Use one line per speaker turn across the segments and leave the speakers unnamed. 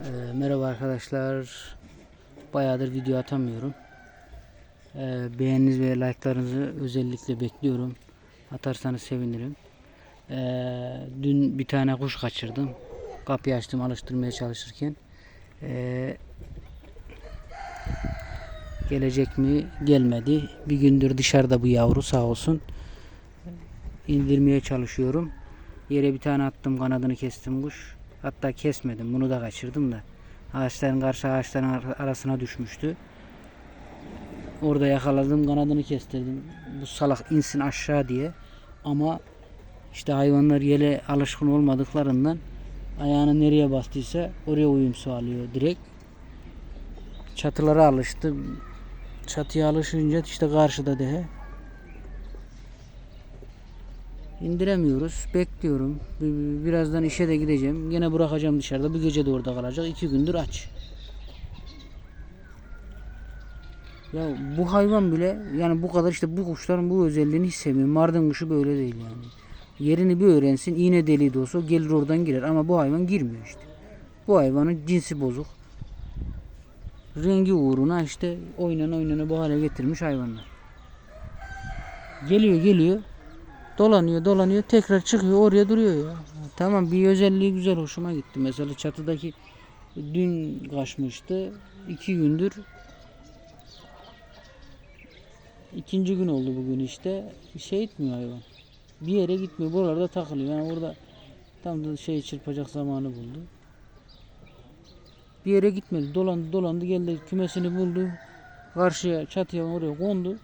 Ee, merhaba arkadaşlar. Bayağıdır video atamıyorum. Ee, beğeniniz ve like'larınızı özellikle bekliyorum. Atarsanız sevinirim. Ee, dün bir tane kuş kaçırdım. Kapıyı açtım alıştırmaya çalışırken. Ee, gelecek mi? Gelmedi. Bir gündür dışarıda bu yavru sağ olsun. İndirmeye çalışıyorum. Yere bir tane attım kanadını kestim kuş. Hatta kesmedim bunu da kaçırdım da. Ağaçların karşı ağaçların ar- arasına düşmüştü. Orada yakaladım kanadını kestirdim. Bu salak insin aşağı diye. Ama işte hayvanlar yele alışkın olmadıklarından ayağını nereye bastıysa oraya uyum sağlıyor direkt. Çatılara alıştı. Çatıya alışınca işte karşıda dehe. İndiremiyoruz. Bekliyorum. Bir- Birazdan işe de gideceğim. Yine bırakacağım dışarıda. Bir gece de orada kalacak. İki gündür aç. Ya bu hayvan bile yani bu kadar işte bu kuşların bu özelliğini hiç sevmiyorum. Mardin kuşu böyle değil yani. Yerini bir öğrensin iğne deliği de olsa gelir oradan girer ama bu hayvan girmiyor işte. Bu hayvanın cinsi bozuk. Rengi uğruna işte oynan oynana bu hale getirmiş hayvanlar. Geliyor geliyor dolanıyor dolanıyor tekrar çıkıyor oraya duruyor ya. Tamam bir özelliği güzel hoşuma gitti. Mesela çatıdaki dün kaçmıştı. iki gündür ikinci gün oldu bugün işte. Şey etmiyor hayvan. Bir yere gitmiyor. Buralarda takılıyor. Yani orada tam da şey çırpacak zamanı buldu. Bir yere gitmedi. Dolandı dolandı geldi kümesini buldu. Karşıya çatıya oraya kondu.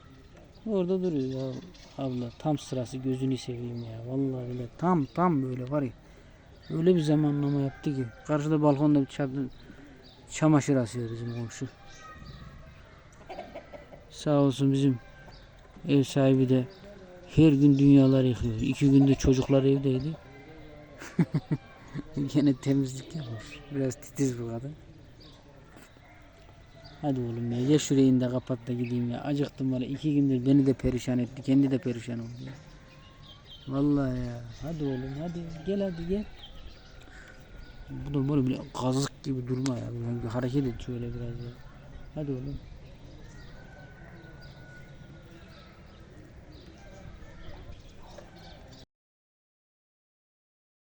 Orada duruyor ya abla. Tam sırası gözünü seveyim ya. Vallahi bile tam tam böyle var ya. Öyle bir zamanlama yaptı ki. Karşıda balkonda bir çadır, çamaşır asıyor bizim komşu. Sağ olsun bizim ev sahibi de her gün dünyalar yıkıyor. İki günde çocuklar evdeydi. Gene temizlik yapmış. Biraz titiz bu kadın Hadi oğlum ya. Ya şurayı de kapat da gideyim ya. Acıktım valla. iki gündür beni de perişan etti. Kendi de perişan oldu. Vallahi ya. Hadi oğlum hadi. Gel hadi gel. Bu da böyle bir kazık gibi durma ya. Bir hareket et şöyle biraz ya. Hadi oğlum.